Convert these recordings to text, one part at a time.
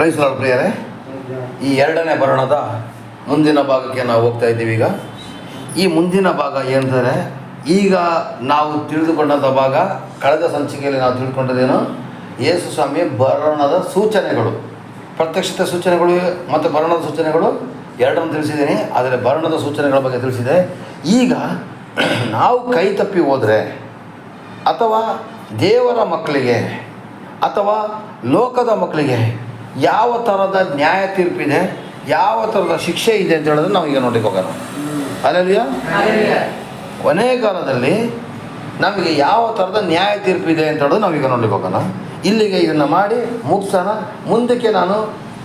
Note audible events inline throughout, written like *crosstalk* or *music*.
Price lord ಪ್ರಿಯರೇ. ಈ ಎರಡನೇ ಬರಣದ ಮುಂದಿನ ಭಾಗಕ್ಕೆ ನಾವು ಹೋಗ್ತಾ ಇದ್ದೀವಿ ಈಗ. ಈ ಮುಂದಿನ ಭಾಗ ಏನಂದರೆ ಈಗ ನಾವು ತಿಳಿದುಕೊಂಡಂಥ ಭಾಗ, ಕಳೆದ ಸಂಚಿಕೆಯಲ್ಲಿ ನಾವು ತಿಳ್ಕೊಂಡದೇನು ಯೇಸು ಸ್ವಾಮಿ ಬರಣದ ಸೂಚನೆಗಳು. ಪ್ರತ್ಯಕ್ಷತೆ ಸೂಚನೆಗಳು ಮತ್ತು ಬರಣದ ಸೂಚನೆಗಳು ಎರಡನ್ನು ತಿಳಿಸಿದ್ದೀನಿ, ಆದರೆ ಬರಣದ ಸೂಚನೆಗಳ ಬಗ್ಗೆ ತಿಳಿಸಿದೆ. ಈಗ *clears throat* ನಾವು ಕೈ ತಪ್ಪಿ ಹೋದರೆ, ಅಥವಾ ದೇವರ ಮಕ್ಕಳಿಗೆ, ಅಥವಾ ಲೋಕದ ಮಕ್ಕಳಿಗೆ ಯಾವ ಥರದ ನ್ಯಾಯ ತೀರ್ಪಿದೆ ಯಾವ ಥರದ ಶಿಕ್ಷೆ ಇದೆ ಅಂತ ಹೇಳಿದ್ರೆ ನಾವು ಈಗ ನೋಡಲಿಕ್ಕೆ ಹೋಗೋಣ. ಅಲ್ಲಿಯ ಕೊನೆಯ ಕಾಲದಲ್ಲಿ ನಮಗೆ ಯಾವ ಥರದ ನ್ಯಾಯ ತೀರ್ಪಿದೆ ಅಂತ ಹೇಳಿದ್ರೆ ನಾವೀಗ ನೋಡಲಿಕ್ಕೆ ಹೋಗೋಣ. ಇಲ್ಲಿಗೆ ಇದನ್ನು ಮಾಡಿ ಮುಗಿಸೋಣ. ಮುಂದಕ್ಕೆ ನಾನು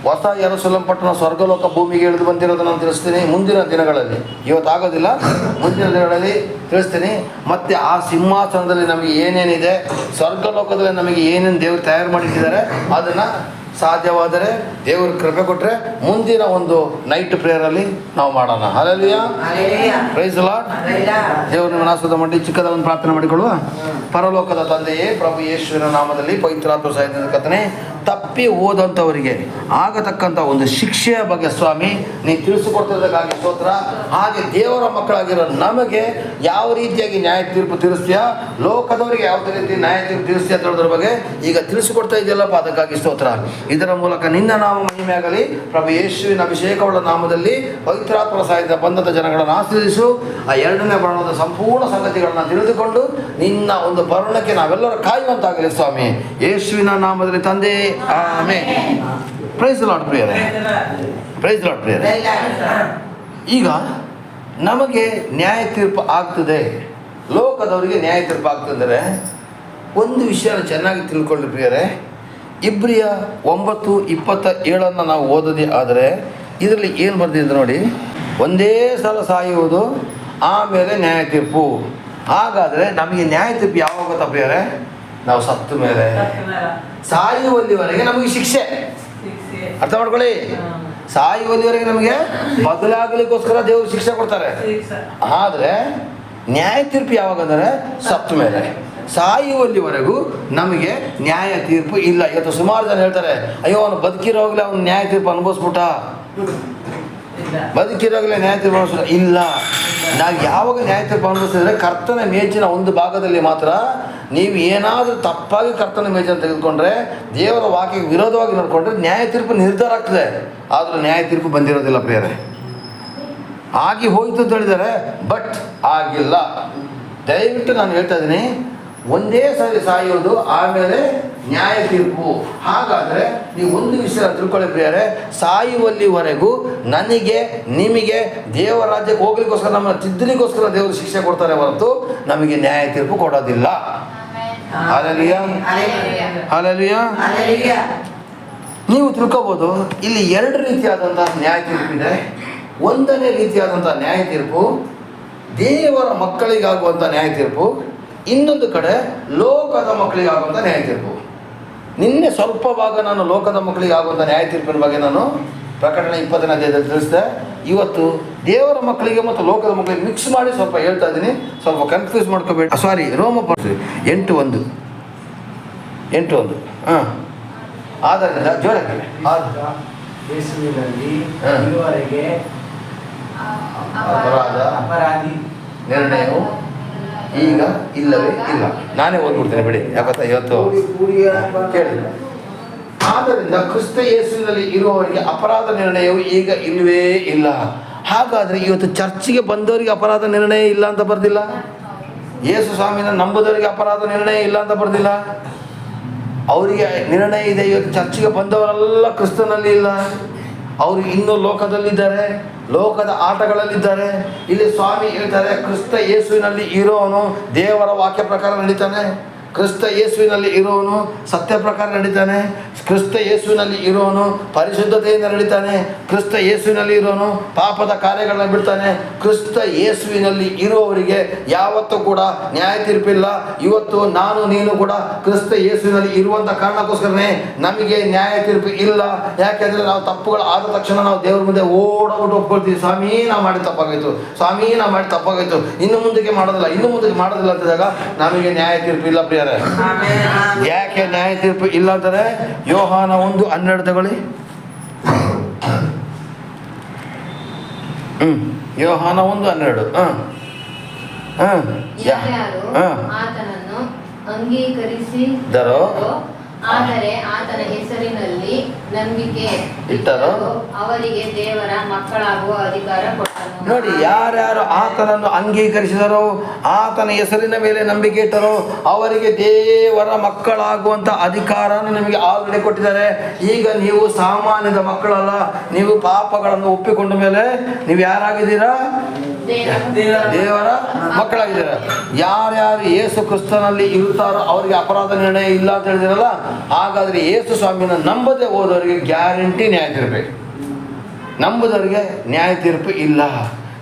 ಹೊಸ ಯರುಸಲಂ ಪಟ್ಟಣ ಸ್ವರ್ಗಲೋಕ ಭೂಮಿಗೆ ಇಳಿದು ಬಂದಿರೋದನ್ನು ನಾನು ತಿಳಿಸ್ತೀನಿ. ಮುಂದಿನ ದಿನಗಳಲ್ಲಿ ಇವತ್ತಾಗೋದಿಲ್ಲ ಮುಂದಿನ ದಿನಗಳಲ್ಲಿ ತಿಳಿಸ್ತೀನಿ. ಮತ್ತು ಆ ಸಿಂಹಾಸನದಲ್ಲಿ ನಮಗೆ ಏನೇನಿದೆ ಸ್ವರ್ಗಲೋಕದಲ್ಲಿ ನಮಗೆ ಏನೇನು ದೇವರು ತಯಾರು ಮಾಡಿಟ್ಟಿದ್ದಾರೆ ಅದನ್ನು ಸಾಧ್ಯವಾದರೆ ದೇವರು ಕೃಪೆ ಕೊಟ್ಟರೆ ಮುಂದಿನ ಒಂದು ನೈಟ್ ಪ್ರೇಯರಲ್ಲಿ ನಾವು ಮಾಡೋಣ. ಹಾಲೆಲುಯ್ಯ ಪ್ರೈಸ್ ಲಾಡ್ ದೇವರು ನಿಮ್ಮ ಆಸ್ವಾದ ಮಾಡಿ ಚಿಕ್ಕದ ಒಂದು ಪ್ರಾರ್ಥನೆ ಮಾಡಿಕೊಳ್ಳುವ. ಪರಲೋಕದ ತಂದೆಯೇ ಪ್ರಭು ಯೇಸುವಿನ ನಾಮದಲ್ಲಿ ಪವಿತ್ರಾತ್ಮ ಸಾಹಿತ್ಯದ ಕಥನೆ ತಪ್ಪಿ ಹೋದಂಥವರಿಗೆ ಆಗತಕ್ಕಂಥ ಒಂದು ಶಿಕ್ಷೆಯ ಬಗ್ಗೆ ಸ್ವಾಮಿ ನೀವು ತಿಳಿಸಿಕೊಡ್ತಿರೋದಕ್ಕಾಗಿ ಸ್ತೋತ್ರ. ಹಾಗೆ ದೇವರ ಮಕ್ಕಳಾಗಿರೋ ನಮಗೆ ಯಾವ ರೀತಿಯಾಗಿ ನ್ಯಾಯ ತೀರ್ಪು ತಿಳಿಸ್ತೀಯ? ಲೋಕದವರಿಗೆ ಯಾವುದೇ ರೀತಿ ನ್ಯಾಯ ತೀರ್ಪು ತಿಳಿಸ್ತೀಯ ಅಂತ ಹೇಳೋದ್ರ ಬಗ್ಗೆ ಈಗ ತಿಳಿಸಿಕೊಡ್ತಾ ಇದೆಯಲ್ಲಪ್ಪ ಅದಕ್ಕಾಗಿ ಸ್ತೋತ್ರ. ಇದರ ಮೂಲಕ ನಿನ್ನ ನಾಮ ಮಹಿಮೆಯಾಗಲಿ. ಪ್ರಭು ಯೇಸುವಿನ ಅಭಿಷೇಕವುಳ್ಳ ನಾಮದಲ್ಲಿ ಪವಿತ್ರಾತ್ಮ ಸಾಹಿತ್ಯ ಬಂಧದ ಜನಗಳನ್ನು ಆಶ್ರಯಿಸು ಆ ಎರಡನೇ ಬರಣದ ಸಂಪೂರ್ಣ ಸಂಗತಿಗಳನ್ನು ತಿಳಿದುಕೊಂಡು ನಿನ್ನ ಒಂದು ಬರಣಕ್ಕೆ ನಾವೆಲ್ಲರೂ ಕಾಯುವಂತಾಗಲಿ ಸ್ವಾಮಿ. ಯೇಸುವಿನ ನಾಮದಲ್ಲಿ ತಂದೆ. ಆಮೆ ಪ್ರೈಸ್ ಲಾಡ್ ಪ್ರಿಯರೇ. ಪ್ರೈಸ್ ಲಾಡ್ ಪ್ರಿಯರೇ. ಈಗ ನಮಗೆ ನ್ಯಾಯ ತೀರ್ಪು ಆಗ್ತದೆ. ಲೋಕದವರಿಗೆ ನ್ಯಾಯ ತೀರ್ಪು ಆಗ್ತದೆ ಒಂದು ವಿಷಯನ ಚೆನ್ನಾಗಿ ತಿಳ್ಕೊಳ್ಳಿ ಪ್ರಿಯರೇ. ಇಬ್ರಿಯ ಒಂಬತ್ತು ಇಪ್ಪತ್ತ ಏಳನ್ನು ನಾವು ಓದೋದೇ ಆದರೆ ಇದರಲ್ಲಿ ಏನು ಬರ್ದಿದೆ ನೋಡಿ ಒಂದೇ ಸಲ ಸಾಯುವುದು ಆಮೇಲೆ ನ್ಯಾಯ ತೀರ್ಪು. ಹಾಗಾದರೆ ನಮಗೆ ನ್ಯಾಯ ತೀರ್ಪು ಯಾವಾಗ ತಪ್ಪಿದರೆ ನಾವು ಸತ್ತ ಮೇಲೆ. ಸಾಯುವಲ್ಲಿವರೆಗೆ ನಮಗೆ ಶಿಕ್ಷೆ. ಅರ್ಥ ಮಾಡ್ಕೊಳ್ಳಿ. ಸಾಯುವಲ್ಲಿವರೆಗೆ ನಮಗೆ ಬದಲಾಗಲಿಕ್ಕೋಸ್ಕರ ದೇವರು ಶಿಕ್ಷೆ ಕೊಡ್ತಾರೆ. ಆದರೆ ನ್ಯಾಯ ತೀರ್ಪು ಯಾವಾಗ ಅಂದರೆ ಸತ್ತ ಮೇಲೆ. ಸಾಯುವಲ್ಲಿವರೆಗೂ ನಮಗೆ ನ್ಯಾಯ ತೀರ್ಪು ಇಲ್ಲ. ಇವತ್ತು ಸುಮಾರು ಜನ ಹೇಳ್ತಾರೆ, ಅಯ್ಯೋ, ಅವನು ಬದುಕಿರೋವಾಗಲೇ ಅವನು ನ್ಯಾಯ ತೀರ್ಪು ಅನುಭವಿಸ್ಬಿಟ್ಟ. ಬದುಕಿರೋಗ್ಲೆ ನ್ಯಾಯ ತೀರ್ಪು ಅನುಭವಿಸ್ಬಿಟ್ಟ? ಇಲ್ಲ. ನಾವು ಯಾವಾಗ ನ್ಯಾಯ ತೀರ್ಪು ಅನುಭವಿಸಿದ್ರೆ ಕರ್ತನ ಮೇಜಿನ ಒಂದು ಭಾಗದಲ್ಲಿ ಮಾತ್ರ ನೀವು ಏನಾದರೂ ತಪ್ಪಾಗಿ ಕರ್ತನ ಮೇಜನ್ನು ತೆಗೆದುಕೊಂಡ್ರೆ, ದೇವರ ವಾಕ್ಯಕ್ಕೆ ವಿರೋಧವಾಗಿ ನೋಡಿಕೊಂಡ್ರೆ ನ್ಯಾಯ ತೀರ್ಪು ನಿರ್ಧಾರ ಆಗ್ತದೆ. ಆದರೂ ನ್ಯಾಯ ತೀರ್ಪು ಬಂದಿರೋದಿಲ್ಲ ಬೇರೆ. ಆಗಿ ಹೋಯ್ತು ಅಂತ ಹೇಳಿದ್ದಾರೆ, ಬಟ್ ಆಗಿಲ್ಲ. ದಯವಿಟ್ಟು ನಾನು ಹೇಳ್ತಾ ಇದ್ದೀನಿ ಒಂದೇ ಸಾರಿ ಸಾಯೋದು ಆಮೇಲೆ ನ್ಯಾಯ ತೀರ್ಪು. ಹಾಗಾದರೆ ನೀವು ಒಂದು ವಿಷಯ ತಿಳ್ಕೊಳ್ಳಿ ಪ್ರಿಯರೇ ಸಾಯುವಲ್ಲಿವರೆಗೂ ನನಗೆ ನಿಮಗೆ ದೇವರ ರಾಜ್ಯಕ್ಕೆ ಹೋಗ್ಲಿಕ್ಕೋಸ್ಕರ ನಮ್ಮ ತಿದ್ದಲಿಗೋಸ್ಕರ ದೇವರು ಶಿಕ್ಷೆ ಕೊಡ್ತಾರೆ ಹೊರತು ನಮಗೆ ನ್ಯಾಯ ತೀರ್ಪು ಕೊಡೋದಿಲ್ಲ. ನೀವು ತಿಳ್ಕೋಬೋದು ಇಲ್ಲಿ ಎರಡು ರೀತಿಯಾದಂತಹ ನ್ಯಾಯ ತೀರ್ಪಿದೆ ಒಂದನೇ ರೀತಿಯಾದಂತಹ ನ್ಯಾಯ ತೀರ್ಪು ದೇವರ ಮಕ್ಕಳಿಗಾಗುವಂಥ ನ್ಯಾಯ ತೀರ್ಪು. ಇನ್ನೊಂದು ಕಡೆ ಲೋಕದ ಮಕ್ಕಳಿಗಾಗುವಂಥ ನ್ಯಾಯ ತೀರ್ಪು. ನಿನ್ನೆ ಸ್ವಲ್ಪ ಭಾಗ ನಾನು ಲೋಕದ ಮಕ್ಕಳಿಗೆ ಆಗುವಂಥ ನ್ಯಾಯ ತೀರ್ಪಿನ ಬಗ್ಗೆ ನಾನು ಪ್ರಕಟಣೆ ಇಪ್ಪತ್ತನೇ ಅಧ್ಯಾಯದಲ್ಲಿ ತಿಳಿಸಿದೆ. ಇವತ್ತು ದೇವರ ಮಕ್ಕಳಿಗೆ ಮತ್ತು ಲೋಕದ ಮಕ್ಕಳಿಗೆ ಮಿಕ್ಸ್ ಮಾಡಿ ಸ್ವಲ್ಪ ಹೇಳ್ತಾ ಇದ್ದೀನಿ. ಸ್ವಲ್ಪ ಕನ್ಫ್ಯೂಸ್ ಮಾಡ್ಕೋಬೇಡಿ. ಸಾರಿ ರೋಮ ಪರ್ಸಿ ಎಂಟು ಒಂದು. ಎಂಟು ಒಂದು. ಹಾಂ. ಆದ್ದರಿಂದ ಜೋರಕ್ಕೆ ಅಪರಾಧಿ ನಿರ್ಣಯವು ಈಗ ಇಲ್ಲವೇ ಇಲ್ಲ. ನಾನೇ ಓದ್ಬಿಡ್ತೇನೆ ಬಿಡಿ. ಯಾಕಂತ ಇವತ್ತು ಕೇಳಿ ಆದ್ದರಿಂದ ಕ್ರಿಸ್ತ ಯೇಸುವಿನಲ್ಲಿ ಇರುವವರಿಗೆ ಅಪರಾಧ ನಿರ್ಣಯವು ಈಗ ಇಲ್ಲವೇ ಇಲ್ಲ. ಹಾಗಾದರೆ ಇವತ್ತು ಚರ್ಚಿಗೆ ಬಂದವರಿಗೆ ಅಪರಾಧ ನಿರ್ಣಯ ಇಲ್ಲ ಅಂತ ಬರ್ದಿಲ್ಲ? ಯೇಸು ಸ್ವಾಮಿನ ನಂಬುದವರಿಗೆ ಅಪರಾಧ ನಿರ್ಣಯ ಇಲ್ಲ ಅಂತ ಬರ್ದಿಲ್ಲ? ಅವರಿಗೆ ನಿರ್ಣಯ ಇದೆ ಇವತ್ತು ಚರ್ಚಿಗೆ ಬಂದವರೆಲ್ಲ ಕ್ರಿಸ್ತನಲ್ಲಿ ಇಲ್ಲ. ಅವರು ಇನ್ನೂ ಲೋಕದಲ್ಲಿದ್ದಾರೆ. ಲೋಕದ ಆಟಗಳಲ್ಲಿದ್ದಾರೆ. ಇಲ್ಲಿ ಸ್ವಾಮಿ ಹೇಳ್ತಾರೆ ಕ್ರಿಸ್ತ ಯೇಸುವಿನಲ್ಲಿ ಇರೋನು ದೇವರ ವಾಕ್ಯ ಪ್ರಕಾರ ನಡೀತಾನೆ. ಕ್ರಿಸ್ತ ಯೇಸುವಿನಲ್ಲಿ ಇರೋನು ಸತ್ಯ ಪ್ರಕಾರ ನಡೀತಾನೆ. ಕ್ರಿಸ್ತ ಯೇಸುವಿನಲ್ಲಿ ಇರೋನು ಪರಿಶುದ್ಧತೆಯಿಂದ ನಡೀತಾನೆ. ಕ್ರಿಸ್ತ ಯೇಸುವಿನಲ್ಲಿ ಇರೋನು ಪಾಪದ ಕಾರ್ಯಗಳನ್ನ ಬಿಡ್ತಾನೆ. ಕ್ರಿಸ್ತ ಯೇಸುವಿನಲ್ಲಿ ಇರುವವರಿಗೆ ಯಾವತ್ತೂ ಕೂಡ ನ್ಯಾಯ ತೀರ್ಪಿಲ್ಲ. ಇವತ್ತು ನಾನು, ನೀನು ಕೂಡ ಕ್ರಿಸ್ತ ಯೇಸುವಿನಲ್ಲಿ ಇರುವಂಥ ಕಾರಣಕ್ಕೋಸ್ಕರನೇ ನಮಗೆ ನ್ಯಾಯ ತೀರ್ಪು ಇಲ್ಲ. ಯಾಕೆಂದ್ರೆ ನಾವು ತಪ್ಪುಗಳು ಆದ ತಕ್ಷಣ ನಾವು ದೇವರ ಮುಂದೆ ಓಡೋಗ್ಬಿಟ್ಟು ಒಪ್ಕೊಳ್ತೀವಿ. ಸ್ವಾಮಿ ನಾವು ಮಾಡಿ ತಪ್ಪಾಗೋಯ್ತು. ಸ್ವಾಮಿ ನಾವು ಮಾಡಿ ತಪ್ಪಾಗೋಯ್ತು. ಇನ್ನು ಮುಂದಕ್ಕೆ ಮಾಡೋದಿಲ್ಲ. ಇನ್ನು ಮುಂದಕ್ಕೆ ಮಾಡೋದಿಲ್ಲ ಅಂತಿದಾಗ ನಮಗೆ ನ್ಯಾಯ ತೀರ್ಪು ಇಲ್ಲ ಮಾಡಿದ್ದಾರೆ ಯಾಕೆ ನ್ಯಾಯ ತೀರ್ಪು ಇಲ್ಲ ಅಂತಾರೆ? ಯೋಹಾನ ಒಂದು ಹನ್ನೆರಡು ತಗೊಳ್ಳಿ. ಹ್ಮ್ ಯೋಹಾನ ಒಂದು ಹನ್ನೆರಡು. ಅಂಗೀಕರಿಸಿದರೋ ಆದರೆ ಆತನ ಹೆಸರಿನಲ್ಲಿ ನಂಬಿಕೆ ಇಟ್ಟರು. ಅವರಿಗೆ ದೇವರ ಮಕ್ಕಳಾಗುವ ಅಧಿಕಾರ ಕೊಟ್ಟನು. ನೋಡಿ ಯಾರ್ಯಾರು ಆತನನ್ನು ಅಂಗೀಕರಿಸಿದರೋ ಆತನ ಹೆಸರಿನ ಮೇಲೆ ನಂಬಿಕೆ ಇಟ್ಟರೋ ಅವರಿಗೆ ದೇವರ ಮಕ್ಕಳಾಗುವಂತ ಅಧಿಕಾರನ ನಿಮಗೆ ಆಲ್ರೆಡಿ ಕೊಟ್ಟಿದ್ದಾರೆ. ಈಗ ನೀವು ಸಾಮಾನ್ಯದ ಮಕ್ಕಳಲ್ಲ ನೀವು ಪಾಪಗಳನ್ನು ಒಪ್ಪಿಕೊಂಡ ಮೇಲೆ ನೀವು ಯಾರಾಗಿದ್ದೀರಾ? ದೇವರ ಮಕ್ಕಳಾಗಿದ್ದಾರೆ. ಯಾರ್ಯಾರು ಯೇಸು ಕ್ರಿಸ್ತನಲ್ಲಿ ಇರುತ್ತಾರೋ ಅವರಿಗೆ ಅಪರಾಧ ನಿರ್ಣಯ ಇಲ್ಲ ಅಂತ ಹೇಳಿದಿರಲ್ಲ, ಹಾಗಾದ್ರೆ ಯೇಸು ಸ್ವಾಮಿನ ನಂಬದೆ ಹೋದವರಿಗೆ ಗ್ಯಾರಂಟಿ ನ್ಯಾಯ ತೀರ್ಪು ನಂಬುದವರಿಗೆ ನ್ಯಾಯ ತೀರ್ಪು ಇಲ್ಲ.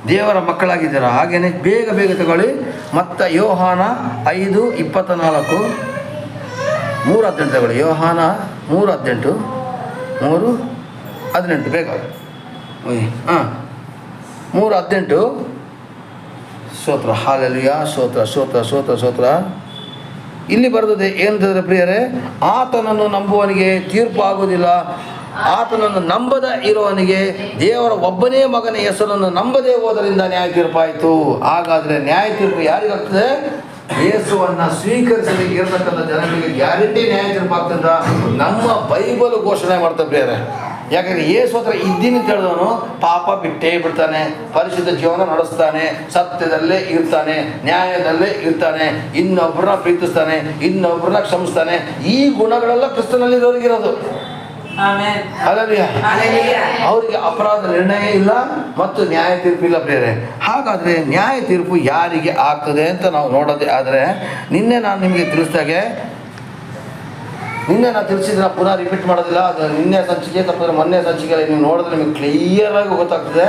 ದೇವರ ಮಕ್ಕಳಾಗಿದ್ದಾರೆ. ಹಾಗೇನೆ ಬೇಗ ಬೇಗ ತಗೊಳ್ಳಿ. ಮತ್ತ ಯೋಹಾನ ಐದು ಇಪ್ಪತ್ತ ನಾಲ್ಕು ಮೂರು ಹದಿನೆಂಟು ತಗೊಳ್ಳಿ. ಯೋಹಾನ ಮೂರು ಹದಿನೆಂಟು. ಮೂರು ಹದಿನೆಂಟು. ಬೇಗ. ಹಾಂ. ಮೂರು ಹದಿನೆಂಟು. ಸೋತ್ರ ಹಾಲೆಲ್ಲಿಯ ಸೋತ್ರ ಸೋತ್ರ ಸೋತ್ರ ಸೋತ್ರ ಇಲ್ಲಿ ಬರ್ತದೆ ಏನಂತಂದ್ರೆ ಪ್ರಿಯರೇ, ಆತನನ್ನು ನಂಬುವವನಿಗೆ ತೀರ್ಪು ಆಗುವುದಿಲ್ಲ ಆತನನ್ನು ನಂಬದ ಇರುವವನಿಗೆ ದೇವರ ಒಬ್ಬನೇ ಮಗನ ಹೆಸರನ್ನು ನಂಬದೇ ಹೋದರಿಂದ ನ್ಯಾಯ ತೀರ್ಪಾಯಿತು. ಹಾಗಾದರೆ ನ್ಯಾಯ ತೀರ್ಪು ಯಾರಿಗಾಗ್ತದೆ? ಯೇಸುವನ್ನ ಸ್ವೀಕರಿಸಲಿ ಇರತಕ್ಕಂಥ ಜನರಿಗೆ ಗ್ಯಾರಂಟಿ ನ್ಯಾಯ ತೀರ್ಪು ಆಗ್ತದ ನಮ್ಮ ಬೈಬಲ್ ಘೋಷಣೆ ಮಾಡ್ತಾ ಪ್ರಿಯರೇ. ಯಾಕಂದ್ರೆ ಯೇಸು ಹತ್ರ ಇದ್ದೀನಿ ಅಂತ ಹೇಳಿದವನು ಪಾಪ ಬಿಟ್ಟೇ ಬಿಡ್ತಾನೆ ಪರಿಶುದ್ಧ ಜೀವನ ನಡೆಸ್ತಾನೆ ಸತ್ಯದಲ್ಲೇ ಇರ್ತಾನೆ ನ್ಯಾಯದಲ್ಲೇ ಇರ್ತಾನೆ ಇನ್ನೊಬ್ಬರನ್ನ ಪ್ರೀತಿಸ್ತಾನೆ ಇನ್ನೊಬ್ಬರನ್ನ ಕ್ಷಮಿಸ್ತಾನೆ ಈ ಗುಣಗಳೆಲ್ಲ. Hallelujah. Hallelujah. ಅವರಿಗೆ ಅಪರಾಧ ನಿರ್ಣಯ ಇಲ್ಲ ಮತ್ತು ನ್ಯಾಯ ತೀರ್ಪು ಇಲ್ಲ ಬೇರೆ ಹಾಗಾದರೆ ನ್ಯಾಯ ತೀರ್ಪು ಯಾರಿಗೆ ಆಗ್ತದೆ ಅಂತ ನಾವು ನೋಡೋದೇ ಆದರೆ ನಿನ್ನೆ ನಾನು ನಿಮಗೆ ತಿಳಿಸಿದಾಗೆ ನಿನ್ನೆ ನಾನು ತಿಳಿಸಿದ್ರೆ ಪುನಃ ರಿಪೀಟ್ ಮಾಡೋದಿಲ್ಲ. ಅದು ನಿನ್ನೆ ಸಂಚಿಕೆ ತಪ್ಪಿದ್ರೆ ಮೊನ್ನೆ ಸಂಚಿಕೆ ನೀವು ನೋಡಿದ್ರೆ ನಿಮಗೆ ಕ್ಲಿಯರ್ ಆಗಿ ಗೊತ್ತಾಗ್ತದೆ.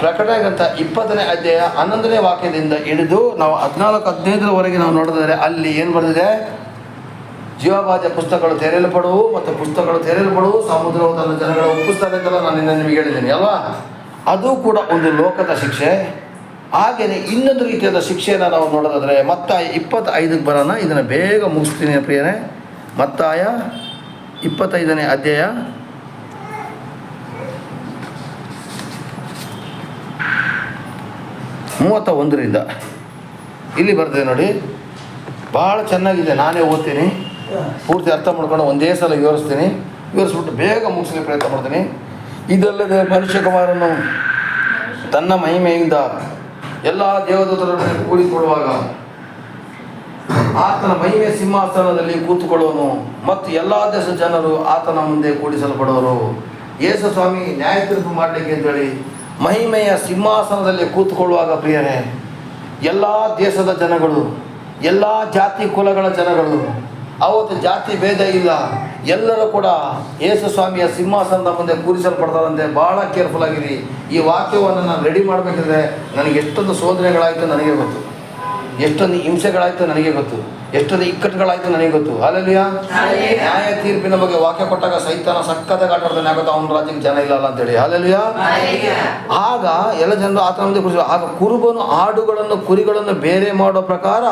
ಪ್ರಕಟಣೆಗಂತ ಇಪ್ಪತ್ತನೇ ಅಧ್ಯಾಯ ಹನ್ನೊಂದನೇ ವಾಕ್ಯದಿಂದ ಹಿಡಿದು ನಾವು ಹದಿನಾಲ್ಕು ಹದಿನೈದರವರೆಗೆ ನಾವು ನೋಡಿದರೆ ಅಲ್ಲಿ ಏನು ಬರೆದಿದೆ? ಜೀವಬಾಧ್ಯ ಪುಸ್ತಕಗಳು ತೆರೆಯಲ್ಪಡುವು ಮತ್ತು ಪುಸ್ತಕಗಳು ತೆರೆಯಲ್ಪಡುವು. ಸಮುದ್ರವು ತನ್ನ ಜನಗಳ ಒಪ್ಪಿಸ್ತಾರೆ ಅಂತೆಲ್ಲ ನಾನು ನಿನ್ನೆ ನಿಮಗೆ ಹೇಳಿದ್ದೀನಿ, ಅಲ್ವಾ? ಅದು ಕೂಡ ಒಂದು ಲೋಕದ ಶಿಕ್ಷೆ. ಹಾಗೆಯೇ ಇನ್ನೊಂದು ರೀತಿಯಾದ ಶಿಕ್ಷೆಯನ್ನು ನಾವು ನೋಡೋದಾದರೆ ಮತ್ತೆ ಇಪ್ಪತ್ತೈದಕ್ಕೆ ಬರೋಣ. ಇದನ್ನು ಬೇಗ ಮುಗಿಸ್ತೀನಿ ಪ್ರಿಯನೇ ಮತ್ತಾಯ ಇಪ್ಪತ್ತೈದನೇ ಅಧ್ಯಾಯ. ಮೂವತ್ತ ಒಂದರಿಂದ ಇಲ್ಲಿ ಬರ್ತದೆ ನೋಡಿ. ಭಾಳ ಚೆನ್ನಾಗಿದೆ, ನಾನೇ ಓದ್ತೀನಿ. ಪೂರ್ತಿ ಅರ್ಥ ಮಾಡ್ಕೊಂಡು ಒಂದೇ ಸಲ ವಿವರಿಸ್ತೀನಿ. ವಿವರಿಸ್ಬಿಟ್ಟು ಬೇಗ ಮುಗಿಸ್ಲಿಕ್ಕೆ ಪ್ರಯತ್ನ ಮಾಡ್ತೀನಿ. ಇದಲ್ಲದೆ ಮನುಷ್ಯ ಕುಮಾರನು ತನ್ನ ಮಹಿಮೆಯಿಂದ ಎಲ್ಲ ದೇವದೂತರನ್ನು ಕೂಡಿಕೊಳ್ಳುವಾಗ ಆತನ ಮಹಿಮೆ ಸಿಂಹಾಸನದಲ್ಲಿ ಕೂತುಕೊಳ್ಳೋನು ಮತ್ತು ಎಲ್ಲ ದೇಶದ ಜನರು ಆತನ ಮುಂದೆ ಕೂಡಿಸಲ್ಪಡುವರು. ಯೇಸು ಸ್ವಾಮಿ, ನ್ಯಾಯ ತೀರ್ಪು ಮಾಡಲಿಕ್ಕೆ ಅಂತೇಳಿ ಮಹಿಮೆಯ ಸಿಂಹಾಸನದಲ್ಲಿ ಕೂತುಕೊಳ್ಳುವಾಗ ಪ್ರಿಯರೇ, ಎಲ್ಲ ದೇಶದ ಜನಗಳು, ಎಲ್ಲ ಜಾತಿ ಕುಲಗಳ ಜನಗಳು, ಅವತ್ತು ಜಾತಿ ಭೇದ ಇಲ್ಲ, ಎಲ್ಲರೂ ಕೂಡ ಯೇಸು ಸ್ವಾಮಿಯ ಸಿಂಹಾಸನದ ಮುಂದೆ ಕೂರಿಸಲ್ಪಡ್ತಾರಂತೆ. ಭಾಳ ಕೇರ್ಫುಲ್ ಆಗಿರಿ. ಈ ವಾಕ್ಯವನ್ನು ನಾನು ರೆಡಿ ಮಾಡಬೇಕಿದ್ರೆ ನನಗೆ ಎಷ್ಟೊಂದು ಶೋಧನೆಗಳಾಯಿತು ನನಗೆ ಗೊತ್ತು. ಎಷ್ಟೊಂದು ಹಿಂಸೆಗಳಾಯಿತು ನನಗೆ ಗೊತ್ತು. ಎಷ್ಟೊಂದು ಇಕ್ಕಟ್ಟುಗಳಾಯಿತು ನನಗೆ ಗೊತ್ತು. ಅಲ್ಲಲ್ಲಿಯ. ನ್ಯಾಯ ತೀರ್ಪಿನ ಬಗ್ಗೆ ವಾಕ್ಯ ಕೊಟ್ಟಾಗ ಸೈತಾನ ಸಕ್ಕತ್ತಾಗಿ ಆಟಾಡ್ತಾನೆ ಆಗುತ್ತೆ ಅವನ ರಾಜ್ಯಕ್ಕೆ ಜನ ಇಲ್ಲ ಅಂತೇಳಿ. ಅಲ್ಲಲ್ಲಿಯ Hallelujah. ಆಗ ಎಲ್ಲ ಜನರು ಆತನ ಮುಂದೆ ಕೂರಿಸಿ ಆಗ ಕುರುಬನು ಆಡುಗಳನ್ನು ಕುರಿಗಳನ್ನು ಬೇರೆ ಮಾಡೋ ಪ್ರಕಾರ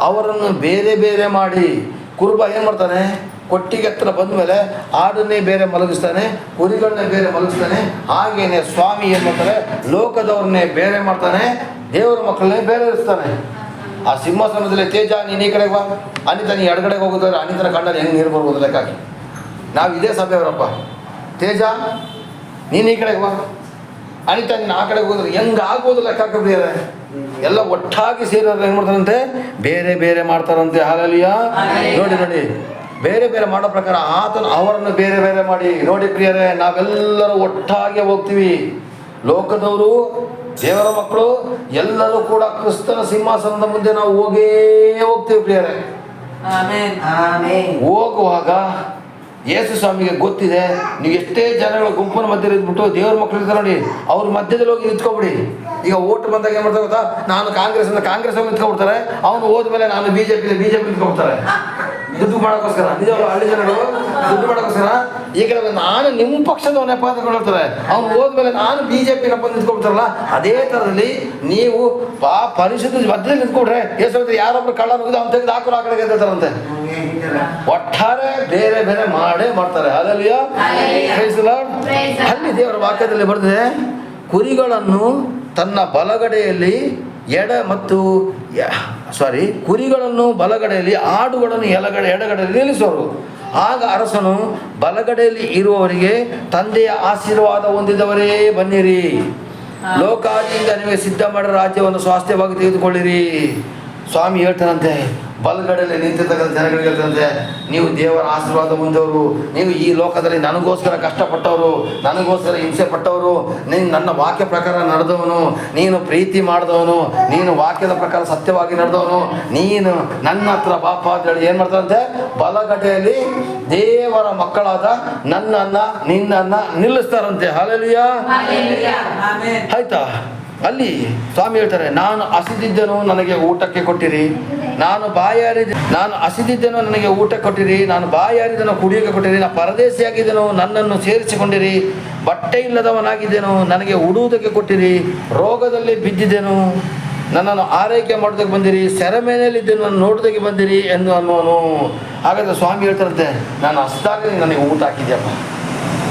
ಅವರನ್ನು ಬೇರೆ ಬೇರೆ ಮಾಡಿ. ಕುರುಬ ಏನು ಮಾಡ್ತಾನೆ? ಕೊಟ್ಟಿಗೆ ಹತ್ರ ಬಂದ ಮೇಲೆ ಆಡನ್ನೇ ಬೇರೆ ಮಲಗಿಸ್ತಾನೆ ಕುರಿಗಳನ್ನೇ ಬೇರೆ ಮಲಗಿಸ್ತಾನೆ. ಹಾಗೇನೆ ಸ್ವಾಮಿ ಏನು ಮಾಡ್ತಾರೆ ಲೋಕದವ್ರನ್ನೇ ಬೇರೆ ಮಾಡ್ತಾನೆ ದೇವರ ಮಕ್ಕಳನ್ನೇ ಬೇರೆ ಇರಿಸ್ತಾನೆ. ಆ ಸಿಂಹಾಸನದಲ್ಲಿ ತೇಜ ನೀನು ಈ ಕಡೆಗೆ ಬಾ. ಅನಿತ ನೀ ಎಡಗಡೆಗೆ ಹೋಗೋದ್ರೆ ಅನಿತನ ಕಂಡಲ್ಲಿ ಹೆಂಗೆ ನೀರು ಬರ್ಬೋದು ಲೆಕ್ಕಾಗಿ ನಾವು ಇದೇ ಸಭೆಯವರಪ್ಪ ತೇಜ ನೀನು ಈ ಕಡೆಗೆ ಬಾ. ಅನಿತ ನೀನು ಆ ಕಡೆಗೆ ಹೋದ್ರೆ ಹೆಂಗೆ ಆಗ್ಬೋದು ಲೆಕ್ಕ ಬೇರೆ ಎಲ್ಲ ಒಟ್ಟಾಗಿ ಸೇರೋರು ಏನು ಮಾಡ್ತಾರಂತೆ? ಬೇರೆ ಬೇರೆ ಮಾಡ್ತಾರಂತೆ ಹಾಲಲಿಯ. ನೋಡಿ ನೋಡಿ. ಬೇರೆ ಬೇರೆ ಮಾಡೋ ಪ್ರಕಾರ ಆತನ ಅವರನ್ನು ಬೇರೆ ಬೇರೆ ಮಾಡಿ. ನೋಡಿ ಪ್ರಿಯರೇ ನಾವೆಲ್ಲರೂ ಒಟ್ಟಾಗಿ ಹೋಗ್ತೀವಿ. ಲೋಕದವರು ದೇವರ ಮಕ್ಕಳು ಎಲ್ಲರೂ ಕೂಡ ಕ್ರಿಸ್ತನ ಸಿಂಹಾಸನದ ಮುಂದೆ ನಾವು ಹೋಗೇ ಹೋಗ್ತೀವಿ ಪ್ರಿಯರೇ. ಹೋಗುವಾಗ ಯೇಸು ಸ್ವಾಮಿಗೆ ಗೊತ್ತಿದೆ ನೀವು ಎಷ್ಟೇ ಜನಗಳ ಗುಂಪಿನ ಮಧ್ಯೆ ಇದ್ಬಿಟ್ಟು ದೇವ್ರ ಮಕ್ಕಳು ಇರ್ತಾರೆ ನೋಡಿ ಅವ್ರ ಮಧ್ಯದಲ್ಲಿ ಹೋಗಿ ನಿಂತ್ಕೊಬಿಡಿ. ಈಗ ಓಟ್ ಬಂದಾಗ ಏನು ಮಾಡ್ತಾರೆ ಗೊತ್ತಾ? ನಾನು ಕಾಂಗ್ರೆಸ್ ಅಂತ ಕಾಂಗ್ರೆಸ್ ಹೋಗಿ ನಿಂತ್ಕೊಬಿಡ್ತಾರೆ ಅವನು ಹೋದ್ಮೇಲೆ ನಾನು BJP BJP P B J P ನಿಂತ್ಕೊಬಿಡ್ತಾರೆ. ದುಡ್ಡು ಮಾಡೋಕ್ಕೋಸ್ಕರ. ನಿಜವಾಗ ಹಳ್ಳಿ ಜನಗಳು ದುಡ್ಡು ಮಾಡೋಕ್ಕೋಸ್ಕರ. ಈಗ ನಾನು ನಿಮ್ಮ ಪಕ್ಷದ ಅಂತ ಹೇಳ್ತಾರೆ ಅವ್ನು ಹೋದ್ಮೇಲೆ ನಾನು ಬಿ ಜೆ ಪಿನಪ್ಪ ನಿಂತ್ಕೊಳ್ತಾರಲ್ಲ ಅದೇ ಥರದಲ್ಲಿ ನೀವು ಪಾ ಪರಿಶುದ್ಧ ಮಧ್ಯದಲ್ಲಿ ನಿಂತ್ಕೊಂಡ್ರೆ ಎಷ್ಟು ಯಾರೊಬ್ರು ಕಳ್ಳ ಮುಗಿದ ಅವ್ನು ತೆಗೆದು ಹಾಕೋರು ಆ ಕಡೆಗೆ ಒಟ್ಟಾರೆ ಬೇರೆ ಬೇರೆ ಮಾಡೇ ಮಾಡ್ತಾರೆ. ಅದಲ್ಲಿಯೋಸಲ Hallelujah. Praise the Lord. Praise ಅಲ್ಲಿ ದೇವರ ವಾಕ್ಯದಲ್ಲಿ ಬರ್ತದೆ ಕುರಿಗಳನ್ನು ತನ್ನ ಬಲಗಡೆಯಲ್ಲಿ ಎಡ ಮತ್ತು ಸಾರಿ ಕುರಿಗಳನ್ನು ಬಲಗಡೆಯಲ್ಲಿ ಆಡುಗಳನ್ನು ಎಲಗಡೆ ಎಡಗಡೆಯಲ್ಲಿ ನಿಲ್ಲಿಸುವರು ಆಗ ಅರಸನು ಬಲಗಡೆಯಲ್ಲಿ ಇರುವವರಿಗೆ ತಂದೆಯ ಆಶೀರ್ವಾದ ಹೊಂದಿದವರೇ ಬನ್ನಿರಿ. ಲೋಕಾದಿಯಿಂದ ನಿಮಗೆ ಸಿದ್ಧ ಮಾಡಿದ ರಾಜ್ಯವನ್ನು ಸ್ವಾಸ್ಥ್ಯವಾಗಿ ತೆಗೆದುಕೊಳ್ಳಿರಿ. ಸ್ವಾಮಿ ಹೇಳ್ತಾನಂತೆ ಬಲ್ಗಡೆಯಲ್ಲಿ ನಿಂತಿರ್ತಕ್ಕಂಥ ಜನಗಳಿಗೆ ಹೇಳ್ತಾನಂತೆ ನೀವು ದೇವರ ಆಶೀರ್ವಾದ ಹೊಂದವರು ನೀವು ಈ ಲೋಕದಲ್ಲಿ ನನಗೋಸ್ಕರ ಕಷ್ಟಪಟ್ಟವರು ನನಗೋಸ್ಕರ ಹಿಂಸೆ ಪಟ್ಟವರು ನೀನು ನನ್ನ ವಾಕ್ಯ ಪ್ರಕಾರ ನಡೆದವನು ನೀನು ಪ್ರೀತಿ ಮಾಡಿದವನು ನೀನು ವಾಕ್ಯದ ಪ್ರಕಾರ ಸತ್ಯವಾಗಿ ನಡೆದವನು ನೀನು ನನ್ನ ಹತ್ರ ಬಾಪ ಅಂತ ಹೇಳಿ ಏನು ಮಾಡ್ತಾರಂತೆ ಬಲಗಡೆಯಲ್ಲಿ ದೇವರ ಮಕ್ಕಳಾದ ನನ್ನನ್ನು ನಿನ್ನನ್ನ ನಿಲ್ಲಿಸ್ತಾರಂತೆ. ಹಾಲೆಲಿಯಾ ಆಯ್ತಾ? ಅಲ್ಲಿ ಸ್ವಾಮಿ ಹೇಳ್ತಾರೆ, ನಾನು ಹಸಿದಿದ್ದನು ನನಗೆ ಊಟಕ್ಕೆ ಕೊಟ್ಟಿರಿ. ನಾನು ಬಾಯಾರಿದ ನಾನು ಹಸಿದಿದ್ದನು ನನಗೆ ಊಟ ಕೊಟ್ಟಿರಿ. ನಾನು ಬಾಯಾರಿದನು ಕುಡಿಯೋಕೆ ಕೊಟ್ಟಿರಿ. ನಾನು ಪರದೇಶಿಯಾಗಿದ್ದನು ನನ್ನನ್ನು ಸೇರಿಸಿಕೊಂಡಿರಿ. ಬಟ್ಟೆ ಇಲ್ಲದವನಾಗಿದ್ದೆನು ನನಗೆ ಉಡುವುದಕ್ಕೆ ಕೊಟ್ಟಿರಿ. ರೋಗದಲ್ಲಿ ಬಿದ್ದಿದ್ದೆನು ನನ್ನನ್ನು ಆರೈಕೆ ಮಾಡೋದಕ್ಕೆ ಬಂದಿರಿ. ಸೆರೆಮನೆಯಲ್ಲಿದ್ದೆನು ನಾನು ನೋಡೋದಕ್ಕೆ ಬಂದಿರಿ ಎಂದು ಅನ್ನೋನು ಹಾಗಾದ್ರೆ ಸ್ವಾಮಿ ಹೇಳ್ತಾರಂತೆ, ನಾನು ಹಸ್ದಾಗ ನನಗೆ ಊಟ ಹಾಕಿದ್ಯಪ್ಪ.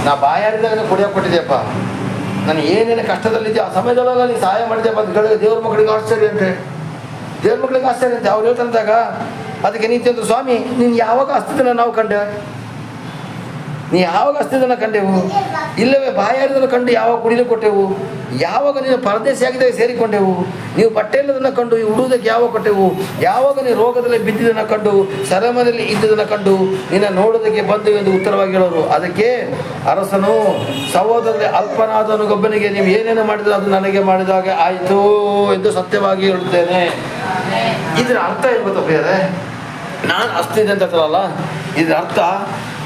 ನಾ ಬಾಯಾರಿದಾಗ ಕುಡಿಯೋಕೆ ಕೊಟ್ಟಿದ್ಯಪ್ಪ. ನಾನು ಏನೇನು ಕಷ್ಟದಲ್ಲಿದ್ದೆ ಆ ಸಮಯದೊಳಗೆ ನೀನು ಸಹಾಯ ಮಾಡಿದೆ ಬಂದು ಕೇಳಿದ್ರೆ ದೇವ್ರ ಮಕ್ಕಳಿಗೆ ಆಶ್ಚರ್ಯ ಅಂತೆ ದೇವ್ರ ಮಕ್ಕಳಿಗೆ ಆಶ್ಚರ್ಯ ಅಂತೆ ಅವ್ರು ಹೇಳ್ತಾರಂತಾಗ ಅದಕ್ಕೆ ನೀನು ಸ್ವಾಮಿ, ನೀನು ಯಾವಾಗ ಅಸ್ತಿತ್ವನ ನಾವು ಕಂಡೆ? ನೀ ಯಾವಾಗ ಅಸ್ತಿತ್ವನ ಕಂಡೆವು? ಇಲ್ಲವೇ ಬಾಯಾರಿದನ್ನು ಕಂಡು ಯಾವಾಗ ಕುಡಿಲು ಕೊಟ್ಟೆವು? ಯಾವಾಗ ನೀನು ಪರದೇಶಿಯಾಗಿದ್ದಾಗ ಸೇರಿಕೊಂಡೆವು? ನೀವು ಬಟ್ಟೆ ಇಲ್ಲದನ್ನು ಕಂಡು ಈ ಉಡುವುದಕ್ಕೆ ಯಾವಾಗ ಕೊಟ್ಟೆವು? ಯಾವಾಗ ನೀನು ರೋಗದಲ್ಲಿ ಬಿದ್ದಿದ್ದನ್ನು ಕಂಡು ಸರಮನೆಯಲ್ಲಿ ಇದ್ದುದನ್ನು ಕಂಡು ನಿನ್ನ ನೋಡೋದಕ್ಕೆ ಬಂದು ಎಂದು ಉತ್ತರವಾಗಿ ಹೇಳೋರು. ಅದಕ್ಕೆ ಅರಸನು ಸಹೋದರಲ್ಲಿ ಅಲ್ಪನಾದನು ಗೊಬ್ಬನಿಗೆ ನೀವು ಏನೇನು ಮಾಡಿದ್ರೆ ಅದು ನನಗೆ ಮಾಡಿದಾಗ ಆಯಿತು ಎಂದು ಸತ್ಯವಾಗಿ ಹೇಳುತ್ತೇನೆ. ಇದರ ಅರ್ಥ ಏನು ಗೊತ್ತಾ ಪ್ರಿಯರೇ? ನಾನು ಅಷ್ಟಿದೆ ಅಂತ ಹೇಳ್ತಾರಲ್ಲ, ಇದರ ಅರ್ಥ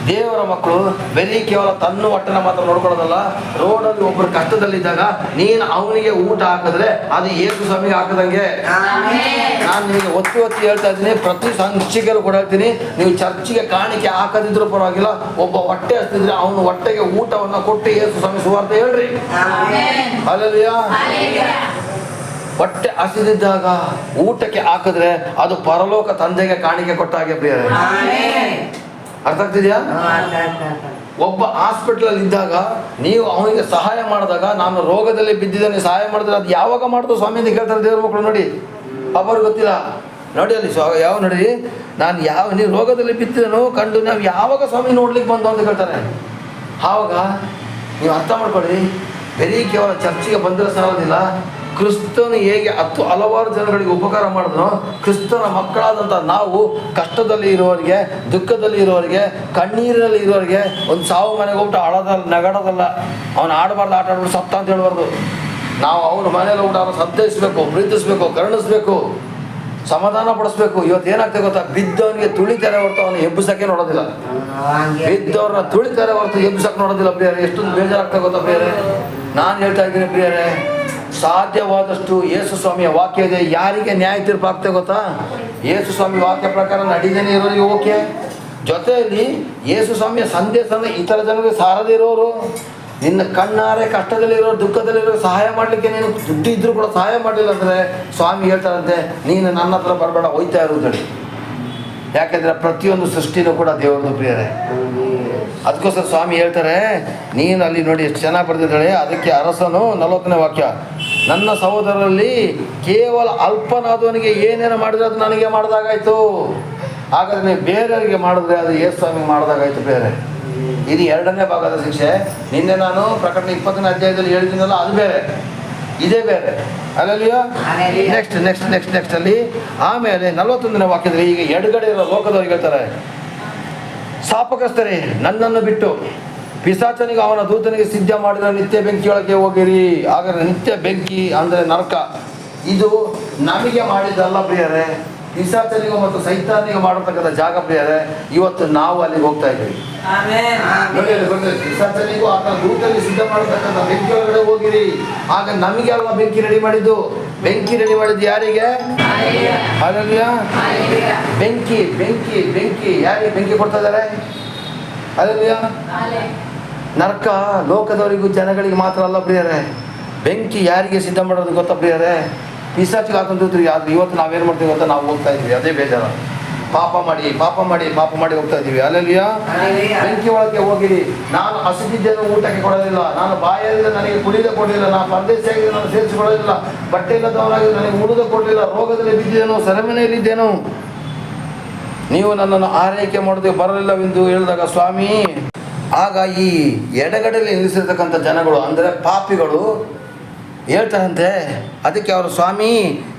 ದೇವರ ಮಕ್ಕಳು ಬರೀ ಕೇವಲ ತನ್ನ ಹೊಟ್ಟೆನ ಮಾತ್ರ ನೋಡ್ಕೊಳ್ಳೋದಲ್ಲ ರೋಡಲ್ಲಿ ಒಬ್ಬರು ಕಷ್ಟದಲ್ಲಿದ್ದಾಗ ನೀನು ಅವನಿಗೆ ಊಟ ಹಾಕಿದ್ರೆ ಅದು ಏಸು ಸ್ವಾಮಿಗೆ ಹಾಕದಂಗೆ. ನಾನು ನಿಮಗೆ ಒತ್ತಿ ಒತ್ತಿ ಹೇಳ್ತಾ ಇದ್ದೀನಿ ಪ್ರತಿ ಸಂಚಿಕೆಯಲ್ಲೂ ಕೂಡ ಹೇಳ್ತೀನಿ ನೀವು ಚರ್ಚಿಗೆ ಕಾಣಿಕೆ ಹಾಕದಿದ್ರು ಪರವಾಗಿಲ್ಲ ಒಬ್ಬ ಹೊಟ್ಟೆ ಹಸ್ತಿದ್ರೆ ಅವನು ಹೊಟ್ಟೆಗೆ ಊಟವನ್ನು ಕೊಟ್ಟು ಏಸು ಸ್ವಾಮಿ ಸುವಾರ್ಥ ಹೇಳ್ರಿ. ಅಲ್ಲಲ್ಲಿಯ ಹೊಟ್ಟೆ ಹಸಿದಿದ್ದಾಗ ಊಟಕ್ಕೆ ಹಾಕಿದ್ರೆ ಅದು ಪರಲೋಕ ತಂದೆಗೆ ಕಾಣಿಕೆ ಕೊಟ್ಟ ಹಾಗೆ ಪ್ರಿಯರೇ. ಅರ್ಥ ಆಗ್ತಿದ್ಯಾ ಒಬ್ಬ ಹಾಸ್ಪಿಟ್ಲಲ್ಲಿ ಇದ್ದಾಗ ನೀವು ಅವನಿಗೆ ಸಹಾಯ ಮಾಡಿದಾಗ ನಾನು ರೋಗದಲ್ಲಿ ಬಿದ್ದಿದ್ದೇನೆ ಸಹಾಯ ಮಾಡಿದ್ರೆ ಅದು ಯಾವಾಗ ಮಾಡ್ತು ಸ್ವಾಮಿ ಅಂತ ಕೇಳ್ತಾರೆ ದೇವ್ರ ಮಕ್ಕಳು ನೋಡಿ. ಅವರು ಗೊತ್ತಿಲ್ಲ. ನೋಡಿ ಅಲ್ಲಿ ಯಾವಾಗ ಯಾವ ನೋಡಿ ನಾನು ಯಾವ ನೀವು ರೋಗದಲ್ಲಿ ಬಿತ್ತಿದನು ಕಂಡು ನಾವು ಯಾವಾಗ ಸ್ವಾಮಿ ನೋಡ್ಲಿಕ್ಕೆ ಬಂದು ಅಂತ ಕೇಳ್ತಾರೆ. ಆವಾಗ ನೀವು ಅರ್ಥ ಮಾಡ್ಕೊಳ್ಳಿ ಬರೀ ಕೇವಲ ಚರ್ಚಿಗೆ ಬಂದರೆ ಸಾಲೋದಿಲ್ಲ. ಕ್ರಿಸ್ತನು ಹೇಗೆ ಹತ್ತು ಹಲವಾರು ಜನಗಳಿಗೆ ಉಪಕಾರ ಮಾಡಿದ್ರು ಕ್ರಿಸ್ತನ ಮಕ್ಕಳಾದಂಥ ನಾವು ಕಷ್ಟದಲ್ಲಿ ಇರೋರಿಗೆ, ದುಃಖದಲ್ಲಿ ಇರೋರಿಗೆ, ಕಣ್ಣೀರಿನಲ್ಲಿ ಇರೋರಿಗೆ ಒಂದು ಸಾವು ಮನೆಗೆ ಹೋಗ್ಬಿಟ್ಟು ಅಳದಲ್ಲ ನಗಡೋದಲ್ಲ, ಅವನು ಆಡಬಾರ್ದು, ಆಟ ಆಡ್ಬಿಟ್ಟು ಸತ್ತ ಅಂತ ಹೇಳ್ಬಾರ್ದು. ನಾವು ಅವ್ರ ಮನೇಲಿ ಹೋಗ್ಬಿಟ್ಟು ಅವ್ರನ್ನ ಸಂತೈಸ್ಬೇಕು ಪ್ರೀತಿಸ್ಬೇಕು, ಕರುಣಿಸ್ಬೇಕು, ಸಮಾಧಾನ ಪಡಿಸ್ಬೇಕು. ಇವತ್ತು ಏನಾಗ್ತದೆ ಗೊತ್ತಾ? ಬಿದ್ದವನಿಗೆ ತುಳಿತಾರೆ ಹೊರತು ಅವನು ಎಬ್ಬಿಸಕ್ಕೆ ನೋಡೋದಿಲ್ಲ. ಬಿದ್ದವ್ರನ್ನ ತುಳಿತಾರೆ ಹೊರತು ಎಬ್ಬಿಸಕ್ಕೆ ನೋಡೋದಿಲ್ಲ ಪ್ರಿಯರೇ. ಎಷ್ಟೊಂದು ಬೇಜಾರಾಗ್ತಾ ಗೊತ್ತಾ ಪ್ರಿಯರೇ? ನಾನು ಹೇಳ್ತಾ ಇದ್ದೀನಿ ಪ್ರಿಯರೇ ಸಾಧ್ಯವಾದಷ್ಟು ಯೇಸು ಸ್ವಾಮಿಯ ವಾಕ್ಯ ಇದೆ ಯಾರಿಗೆ ನ್ಯಾಯ ತೀರ್ಪು ಗೊತ್ತಾ? ಯೇಸು ಸ್ವಾಮಿ ವಾಕ್ಯ ಪ್ರಕಾರ ನಡೀದೇನೆ ಇರೋರಿಗೆ ಓಕೆ. ಜೊತೆಯಲ್ಲಿ ಯೇಸು ಸ್ವಾಮಿಯ ಸಂದೇಶನ ಇತರ ಜನರಿಗೆ ಸಾರದೇ ಇರೋರು, ನಿನ್ನ ಕಣ್ಣಾರೆ ಕಷ್ಟದಲ್ಲಿರೋ ದುಃಖದಲ್ಲಿರೋ ಸಹಾಯ ಮಾಡಲಿಕ್ಕೆ ನೀನು ದುಡ್ಡು ಇದ್ರೂ ಕೂಡ ಸಹಾಯ ಮಾಡಲಿಲ್ಲ ಅಂದರೆ ಸ್ವಾಮಿ ಹೇಳ್ತಾರಂತೆ, ನೀನು ನನ್ನ ಹತ್ರ ಬರಬೇಡ, ಹೋಯ್ತಾ ಇರುವುದಳಿ ಯಾಕೆಂದ್ರೆ ಪ್ರತಿಯೊಂದು ಸೃಷ್ಟಿನೂ ಕೂಡ ದೇವರದು ಪ್ರಿಯರೇ. ಅದಕ್ಕೋಸ್ಕರ ಸ್ವಾಮಿ ಹೇಳ್ತಾರೆ ನೀನು ಅಲ್ಲಿ ನೋಡಿ ಎಷ್ಟು ಚೆನ್ನಾಗಿ ಬರೆದಿದ್ದಾಳೆ ಅದಕ್ಕೆ ಅರಸನು ನಲವತ್ತನೇ ವಾಕ್ಯ ನನ್ನ ಸಹೋದರರಲ್ಲಿ ಕೇವಲ ಅಲ್ಪನಾದವನಿಗೆ ಏನೇನು ಮಾಡಿದ್ರೆ ಅದು ನನಗೆ ಮಾಡಿದಾಗಾಯ್ತು. ಹಾಗಾದ್ರೆ ನೀವು ಬೇರೆಯವರಿಗೆ ಮಾಡಿದ್ರೆ ಅದು ಏ ಸ್ವಾಮಿ ಮಾಡಿದಾಗಾಯ್ತು ಬೇರೆ. ಇದು ಎರಡನೇ ಭಾಗದ ಶಿಕ್ಷೆ. ನಿನ್ನೆ ನಾನು ಪ್ರಕಟಣೆ ಇಪ್ಪತ್ತನೇ ಅಧ್ಯಾಯದಲ್ಲಿ ಹೇಳಿದ್ದೀನಲ್ಲ ಅದು ಬೇರೆ. ಇದೇ ಬೇರೆ. ಅಲ್ಲಲ್ಲಿಯೋ. ನೆಕ್ಸ್ಟ್ ನೆಕ್ಸ್ಟ್ ನೆಕ್ಸ್ಟ್ ನೆಕ್ಸ್ಟ್ ಅಲ್ಲಿ. ಆಮೇಲೆ ನಲವತ್ತೊಂದನೇ ವಾಕ್ಯದಲ್ಲಿ ಈಗ ಎಡಗಡೆ ಇರೋ ಲೋಕದವ್ರಿಗೆ ಹೇಳ್ತಾರೆ ಶಾಪಗ್ರಸ್ತರೇ, ನನ್ನನ್ನು ಬಿಟ್ಟು ಪಿಸಾಚನಿಗೆ ಅವನ ದೂತನಿಗೆ ಸಿದ್ಧ ಮಾಡಿದ ನಿತ್ಯ ಬೆಂಕಿಯೊಳಗೆ ಹೋಗಿರಿ. ಆಗ ನಿತ್ಯ ಬೆಂಕಿ ಅಂದರೆ ನರಕ. ಇದು ನಮಗೆ ಮಾಡಿದ್ದಲ್ಲ ಪ್ರಿಯರೇ. ಪಿಸಾಚನಿಗೂ ಮತ್ತು ಸೈತಾನಿಗೂ ಮಾಡತಕ್ಕಂಥ ಜಾಗ ಪ್ರಿಯರೇ ಇವತ್ತು ನಾವು ಅಲ್ಲಿಗೆ ಹೋಗ್ತಾ ಇದ್ದೀವಿ. ಅಲ್ಲಿ ಆತನ ದೂತರಿಗೆ ಸಿದ್ಧ ಮಾಡತಕ್ಕಂಥ ಬೆಂಕಿ ಒಳಗಡೆ ಹೋಗಿರಿ. ಆಗ ನಮಗೆ ಅಲ್ಲ ಬೆಂಕಿ ರೆಡಿ ಮಾಡಿದ್ದು? ಬೆಂಕಿ ರೆಡಿ ಮಾಡಿದ್ದು ಯಾರಿಗೆ? ಹಾಲೆಲೂಯಾ. ಬೆಂಕಿ ಬೆಂಕಿ ಬೆಂಕಿ. ಯಾರಿಗೆ ಬೆಂಕಿ ಕೊಡ್ತಾ ಇದ್ದಾರೆ? ಅಲ್ಲಲ್ಯ ನರಕ ಲೋಕದವರಿಗೂ ಜನಗಳಿಗೆ ಮಾತ್ರ ಅಲ್ಲ ಪ್ರಿಯರೇ. ಬೆಂಕಿ ಯಾರಿಗೆ ಸಿದ್ಧ ಮಾಡೋದು ಗೊತ್ತಾ ಪ್ರಿಯರೇ? ಪಿಸಾಚಿಗೆ ಹಾಕೊಂಡು ಆದರೆ ಇವತ್ತು ನಾವೇನು ಮಾಡ್ತೀವಿ ಅಂತ ನಾವು ಹೋಗ್ತಾ ಇದ್ವಿ. ಅದೇ ಬೇಜಾರ. ಪಾಪ ಮಾಡಿ ಪಾಪ ಮಾಡಿ ಪಾಪ ಮಾಡಿ ಹೋಗ್ತಾ ಇದೀವಿ ಅಲ್ಲಲ್ಲಿಯ. ಬೆಂಕಿ ಒಳಗೆ ಹೋಗಿರಿ. ನಾನು ಹಸಿದಿದ್ದೇನು ಊಟಕ್ಕೆ ಕೊಡಲಿಲ್ಲ ನಾನು ಬಾಯಲ್ಲಿ ನನಗೆ ಕುಡಿದ ಕೊಡಲಿಲ್ಲ. ನಾನು ಪರದೇಶಿಯಾಗಿ ನಾನು ಸೇರಿಸಿಕೊಳ್ಳಲಿಲ್ಲ ಬಟ್ಟೆ ಇಲ್ಲದವರಾಗಿ ನನಗೆ ಉಳಿದ ಕೊಡಲಿಲ್ಲ. ರೋಗದಲ್ಲಿ ಬಿದ್ದಿದ್ದೇನೋ ಸೆರೆಮನೆಯಲ್ಲಿದ್ದೇನೋ. ನೀವು ನನ್ನನ್ನು ಆರೈಕೆ ಮಾಡೋದು ಬರಲಿಲ್ಲವೆಂದು ಹೇಳಿದಾಗ ಸ್ವಾಮಿ ಆಗ ಈ ಎಡಗಡೆಯಲ್ಲಿ ನಿಲ್ಲಿಸಿರ್ತಕ್ಕಂಥ ಜನಗಳು ಅಂದರೆ ಪಾಪಿಗಳು ಹೇಳ್ತಾರಂತೆ ಅದಕ್ಕೆ ಅವರು, ಸ್ವಾಮಿ,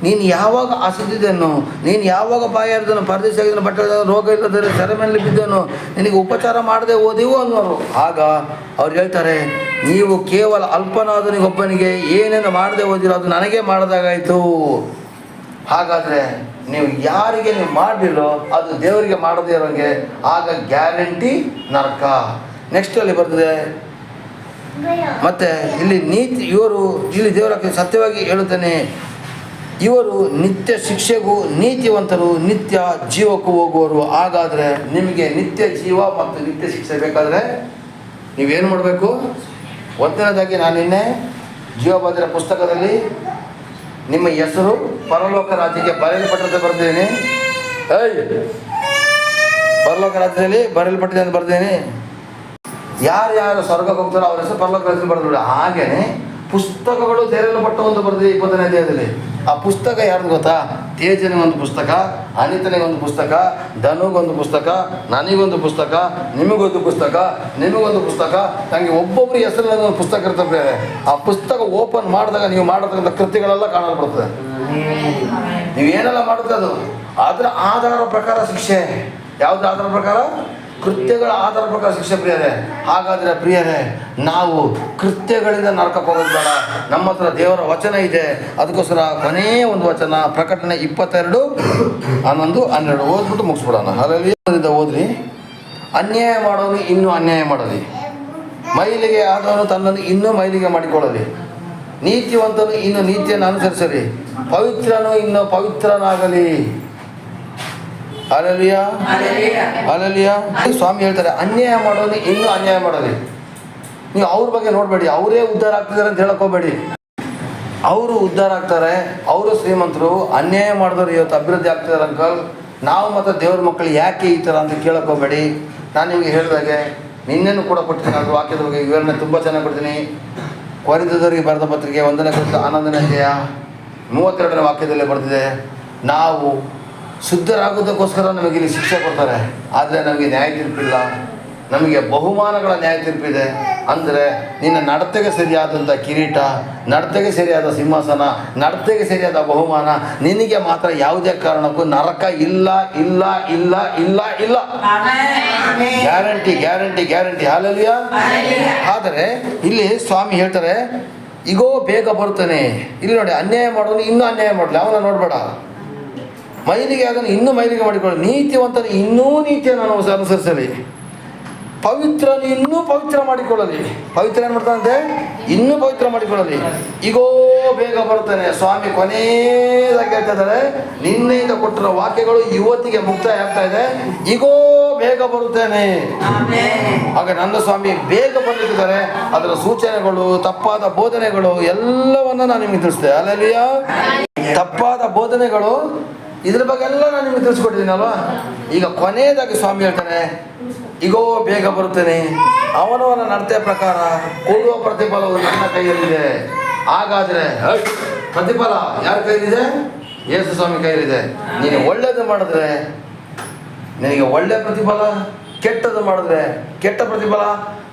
ನೀನು ಯಾವಾಗ ಹಸಿದಿದ್ದೇನು ನೀನು ಯಾವಾಗ ಬಾಯಾರ್ದನು ಪರದೇಶ ಆಗಿದ್ದನು ಬಟ್ಟೆ ರೋಗ ಇಲ್ಲದರೆ ಸೆರೆಮನೆಯಲ್ಲಿ ಬಿದ್ದನು, ನಿನಗೆ ಉಪಚಾರ ಮಾಡದೆ ಓದಿವೋ ಅನ್ನೋರು. ಆಗ ಅವ್ರು ಹೇಳ್ತಾರೆ, ನೀವು ಕೇವಲ ಅಲ್ಪನಾದನಿಗೊಬ್ಬನಿಗೆ ಏನೇನು ಮಾಡದೆ ಓದಿರೋ ಅದು ನನಗೆ ಮಾಡಿದಾಗಾಯಿತು. ಹಾಗಾದರೆ ನೀವು ಯಾರಿಗೆ ನೀವು ಮಾಡಲಿಲ್ಲೋ, ಅದು ದೇವರಿಗೆ ಮಾಡದೇ ಇರೋಂಗೆ, ಆಗ ಗ್ಯಾರಂಟಿ ನರಕ. ನೆಕ್ಸ್ಟ್ ಅಲ್ಲಿ ಬರ್ತದೆ ಮತ್ತೆ ಇಲ್ಲಿ ನೀತಿ, ಇವರು ಇಲ್ಲಿ ದೇವರ ಸತ್ಯವಾಗಿ ಹೇಳುತ್ತಾನೆ, ಇವರು ನಿತ್ಯ ಶಿಕ್ಷೆಗೂ ನೀತಿವಂತರು, ನಿತ್ಯ ಜೀವಕ್ಕೂ ಹೋಗುವರು. ಹಾಗಾದರೆ ನಿಮಗೆ ನಿತ್ಯ ಜೀವ ಮತ್ತು ನಿತ್ಯ ಶಿಕ್ಷೆ ಬೇಕಾದರೆ ನೀವೇನು ಮಾಡಬೇಕು? ಒಂದನೇದಾಗಿ ನಾನು ನಿನ್ನೆ ಜೀವಭದ್ರ ಪುಸ್ತಕದಲ್ಲಿ ನಿಮ್ಮ ಹೆಸರು ಪರಲೋಕ ರಾಜ್ಯಕ್ಕೆ ಬರೆಯಲ್ಪಟ್ಟಂತೆ ಬರ್ತೀನಿ ಏಯ್! ಪರಲೋಕ ರಾಜ್ಯದಲ್ಲಿ ಬರೆಯಲ್ಪಟ್ಟಿದೆ ಅಂತ ಬರ್ತೀನಿ ಯಾರ್ಯಾರು ಸ್ವರ್ಗ ಹೋಗ್ತಾರೋ ಅವರ ಹೆಸರು ಪರಲೋಕ ರಾಜ್ಯದಲ್ಲಿ ಬರೆದ್ರು ಹಾಗೇನೆ ಪುಸ್ತಕಗಳು ತೆರೆಯಲ್ಪಟ್ಟ ಒಂದು ಬರೆದಿದೆ ಇಪ್ಪತ್ತನೇ ಅಧ್ಯಾಯದಲ್ಲಿ. ಆ ಪುಸ್ತಕ ಯಾರ್ದು ಗೊತ್ತಾ? ತೇಜನಿಗೊಂದು ಪುಸ್ತಕ, ಅನಿತನಿಗೊಂದು ಪುಸ್ತಕ, ಧನುಗೊಂದು ಪುಸ್ತಕ, ನನಗೊಂದು ಪುಸ್ತಕ, ನಿಮಗೊಂದು ಪುಸ್ತಕ ನಿಮಗೊಂದು ಪುಸ್ತಕ. ನನಗೆ ಒಬ್ಬೊಬ್ಬರು ಹೆಸರಿನ ಒಂದು ಪುಸ್ತಕ ಇರ್ತದೆ. ಆ ಪುಸ್ತಕ ಓಪನ್ ಮಾಡಿದಾಗ ನೀವು ಮಾಡತಕ್ಕಂಥ ಕೃತಿಗಳೆಲ್ಲ ಕಾಣಲ್ಪಡ್ತದೆ ನೀವೇನೆಲ್ಲ ಮಾಡುತ್ತೆ ಅದು? ಅದರ ಆಧಾರ ಪ್ರಕಾರ ಶಿಕ್ಷೆ. ಯಾವ್ದು ಆಧಾರ ಪ್ರಕಾರ? ಕೃತ್ಯಗಳ ಆಧಾರ ಪ್ರಕಾರ ಶಿಕ್ಷೆ ಪ್ರಿಯರೇ. ಹಾಗಾದರೆ ಪ್ರಿಯರೇ, ನಾವು ಕೃತ್ಯಗಳಿಂದ ನರಕಕ್ಕೆ ಹೋಗೋದು ಬೇಡ. ನಮ್ಮ ಹತ್ರ ದೇವರ ವಚನ ಇದೆ. ಅದಕ್ಕೋಸ್ಕರ ಕೊನೆಯ ಒಂದು ವಚನ, ಪ್ರಕಟಣೆ ಇಪ್ಪತ್ತೆರಡು, ಹನ್ನೊಂದು, ಹನ್ನೆರಡು. ಓದ್ಬಿಟ್ಟು ಮುಗಿಸ್ಬಿಡೋಣ. ಅದರಲ್ಲಿ ಓದ್ರಿ. ಅನ್ಯಾಯ ಮಾಡೋನು ಇನ್ನೂ ಅನ್ಯಾಯ ಮಾಡಲಿ. ಮೈಲಿಗೆ ಆದವನು ತನ್ನನ್ನು ಇನ್ನೂ ಮೈಲಿಗೆ ಮಾಡಿಕೊಳ್ಳಲಿ. ನೀತಿವಂತನು ಇನ್ನು ನೀತಿಯನ್ನು ಅನುಸರಿಸಲಿ. ಪವಿತ್ರನು ಇನ್ನು ಪವಿತ್ರನಾಗಲಿ. ಅಲಲಿಯ. ಅಲಲಿಯ ಸ್ವಾಮಿ ಹೇಳ್ತಾರೆ ಅನ್ಯಾಯ ಮಾಡೋದು ಇನ್ನೂ ಅನ್ಯಾಯ ಮಾಡೋದು. ನೀವು ಅವ್ರ ಬಗ್ಗೆ ನೋಡಬೇಡಿ ಅವರೇ ಉದ್ಧಾರ ಆಗ್ತಿದ್ದಾರೆ ಅಂತ ಹೇಳಕೋಬೇಡಿ ಅವರು ಉದ್ಧಾರ ಆಗ್ತಾರೆ ಅವರು ಶ್ರೀಮಂತರು ಅನ್ಯಾಯ ಮಾಡಿದವರು ಇವತ್ತು ಅಭಿವೃದ್ಧಿ ಆಗ್ತಿದ್ದಾರೆ ಅಂಕಲ್. ನಾವು ಮತ್ತು ದೇವ್ರ ಮಕ್ಕಳು ಯಾಕೆ ಈ ಥರ ಅಂತ ಕೇಳಕೋಬೇಡಿ ನಾನು ನಿಮಗೆ ಹೇಳಿದಾಗೆ ನಿನ್ನೆನೂ ಕೂಡ ಕೊಡ್ತೀನಿ ಅದು ವಾಕ್ಯದ ಬಗ್ಗೆ ವಿವರಣೆ ತುಂಬ ಚೆನ್ನಾಗಿ ಕೊಡ್ತೀನಿ. ಕೊರಿದವರಿಗೆ ಬರೆದ ಪತ್ರಿಕೆ ಒಂದನೇ ಕುರಿತು ಆನಂದನೇ ಜಯ ಮೂವತ್ತೆರಡನೇ ವಾಕ್ಯದಲ್ಲೇ ಬರ್ತಿದೆ ನಾವು ಶುದ್ಧರಾಗೋದಕ್ಕೋಸ್ಕರ ನಮಗೆ ಇಲ್ಲಿ ಶಿಕ್ಷೆ ಕೊಡ್ತಾರೆ. ಆದರೆ ನಮಗೆ ನ್ಯಾಯ ತೀರ್ಪಿಲ್ಲ. ನಮಗೆ ಬಹುಮಾನಗಳ ನ್ಯಾಯ ತೀರ್ಪಿದೆ. ಅಂದರೆ ನಿನ್ನ ನಡತೆಗೆ ಸರಿಯಾದಂಥ ಕಿರೀಟ ನಡತೆಗೆ ಸರಿಯಾದ ಸಿಂಹಾಸನ ನಡತೆಗೆ ಸರಿಯಾದ ಬಹುಮಾನ ನಿನಗೆ ಮಾತ್ರ ಯಾವುದೇ ಕಾರಣಕ್ಕೂ ನರಕ ಇಲ್ಲ ಇಲ್ಲ ಇಲ್ಲ ಇಲ್ಲ ಇಲ್ಲ. ಗ್ಯಾರಂಟಿ ಗ್ಯಾರಂಟಿ ಗ್ಯಾರಂಟಿ ಹಾಲಲ್ಲಿಯ. ಆದರೆ ಇಲ್ಲಿ ಸ್ವಾಮಿ ಹೇಳ್ತಾರೆ ಈಗೋ ಬೇಗ ಬರ್ತಾನೆ ಇಲ್ಲಿ ನೋಡಿ ಅನ್ಯಾಯ ಮಾಡೋನು ಇನ್ನೂ ಅನ್ಯಾಯ ಮಾಡಲಿ. ಅವನ ನೋಡಬೇಡ. ಮೈಲಿಗೆ ಅದನ್ನು ಇನ್ನೂ ಮೈಲಿಗೆ ಮಾಡಿಕೊಳ್ಳಿ. ನೀತಿವಂತರು ಇನ್ನೂ ನೀತಿಯನ್ನು ನಾವು ಅನುಸರಿಸಲಿ. ಪವಿತ್ರನು ಇನ್ನೂ ಪವಿತ್ರ ಮಾಡಿಕೊಳ್ಳಲಿ. ಪವಿತ್ರ ಏನು ಮಾಡ್ತಾನಂತೆ ಇನ್ನೂ ಪವಿತ್ರ ಮಾಡಿಕೊಳ್ಳಲಿ. ಈಗೋ ಬೇಗ ಬರ್ತಾನೆ ಸ್ವಾಮಿ ಕೊನೆಯದಾಗಿ ಹೇಳ್ತಾ ಇದ್ದಾರೆ. ನಿನ್ನೆಯಿಂದ ಕೊಟ್ಟಿರೋ ವಾಕ್ಯಗಳು ಇವತ್ತಿಗೆ ಮುಕ್ತಾಯ ಆಗ್ತಾ ಇದೆ. ಈಗೋ ಬೇಗ ಬರುತ್ತೇನೆ. ಹಾಗೆ ಆಗ ನನ್ನ ಸ್ವಾಮಿ ಬೇಗ ಬಂದಿದ್ದಾರೆ. ಅದರ ಸೂಚನೆಗಳು ತಪ್ಪಾದ ಬೋಧನೆಗಳು ಎಲ್ಲವನ್ನ ನಾನು ನಿಮಗೆ ತಿಳಿಸ್ತೇನೆ ಅಲ್ಲಲ್ಲಿಯ ತಪ್ಪಾದ ಬೋಧನೆಗಳು ಇದ್ರ ಬಗ್ಗೆ ಎಲ್ಲ ನಾನು ನಿಮಗೆ ತಿಳಿಸ್ಕೊಟ್ಟಿದ್ದೀನಲ್ವಾ? ಈಗ ಕೊನೆಯದಾಗಿ ಸ್ವಾಮಿ ಹೇಳ್ತಾನೆ ಈಗೋ ಬೇಗ ಬರುತ್ತೇನೆ. ಅವನವನ ನಡತೆ ಪ್ರಕಾರ ಕೊಡುವ ಪ್ರತಿಫಲವು ನನ್ನ ಕೈಯಲ್ಲಿದೆ. ಹಾಗಾದ್ರೆ ಪ್ರತಿಫಲ ಯಾರ ಕೈಲಿದೆ ಯೇಸು ಸ್ವಾಮಿ ಕೈಯಲ್ಲಿದೆ. ನೀನು ಒಳ್ಳೇದು ಮಾಡಿದ್ರೆ, ನಿನಗೆ ಒಳ್ಳೆ ಪ್ರತಿಫಲ, ಕೆಟ್ಟದ್ದು ಮಾಡಿದ್ರೆ ಕೆಟ್ಟ ಪ್ರತಿಫಲ,